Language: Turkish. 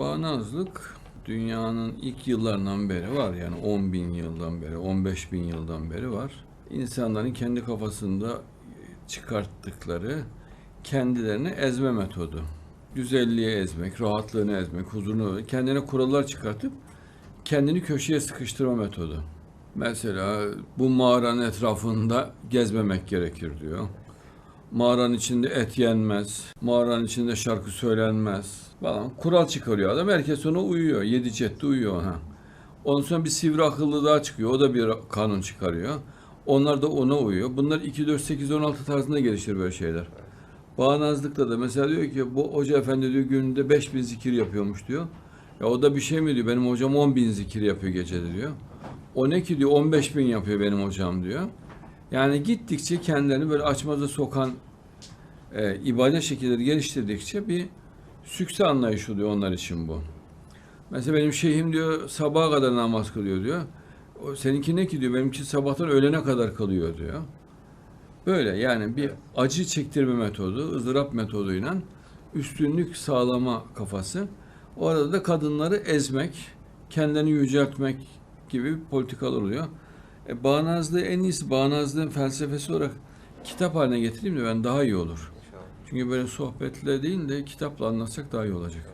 Bağnazlık dünyanın ilk yıllarından beri var. Yani 10 bin yıldan beri, 15 bin yıldan beri var. İnsanların kendi kafasında çıkarttıkları kendilerini ezme metodu. Güzelliğe ezmek, rahatlığını ezmek, huzurunu, kendine kurallar çıkartıp kendini köşeye sıkıştırma metodu. Mesela bu mağaranın etrafında gezmemek gerekir diyor. Mağaranın içinde et yenmez. Mağaranın içinde şarkı söylenmez falan. Kural çıkarıyor adam. Herkes ona uyuyor. Yedi cette uyuyor ona. Ondan sonra bir sivri akıllı daha çıkıyor. O da bir kanun çıkarıyor. Onlar da ona uyuyor. Bunlar 2, 4, 8, 16 tarzında gelişir böyle şeyler. Bağnazlıkta da mesela diyor ki bu hoca efendi diyor gününde 5000 zikir yapıyormuş diyor. Ya o da bir şey mi diyor. Benim hocam 10 bin zikir yapıyor gecede diyor. O ne ki diyor 15 bin yapıyor benim hocam diyor. Yani gittikçe kendilerini böyle açmaza sokan e, ibadet şekilleri geliştirdikçe bir sükse anlayışı oluyor onlar için bu. Mesela benim şeyhim diyor sabaha kadar namaz kılıyor diyor. O, seninki ne ki diyor benimki sabahtan öğlene kadar kalıyor diyor. Böyle yani bir acı çektirme metodu, ızdırap metoduyla üstünlük sağlama kafası. Orada da kadınları ezmek, kendini yüceltmek gibi politikalar oluyor. E, bağnazlığı en iyisi bağnazlığın felsefesi olarak kitap haline getireyim de ben daha iyi olur. Çünkü böyle sohbetle değil de kitapla anlatsak daha iyi olacak.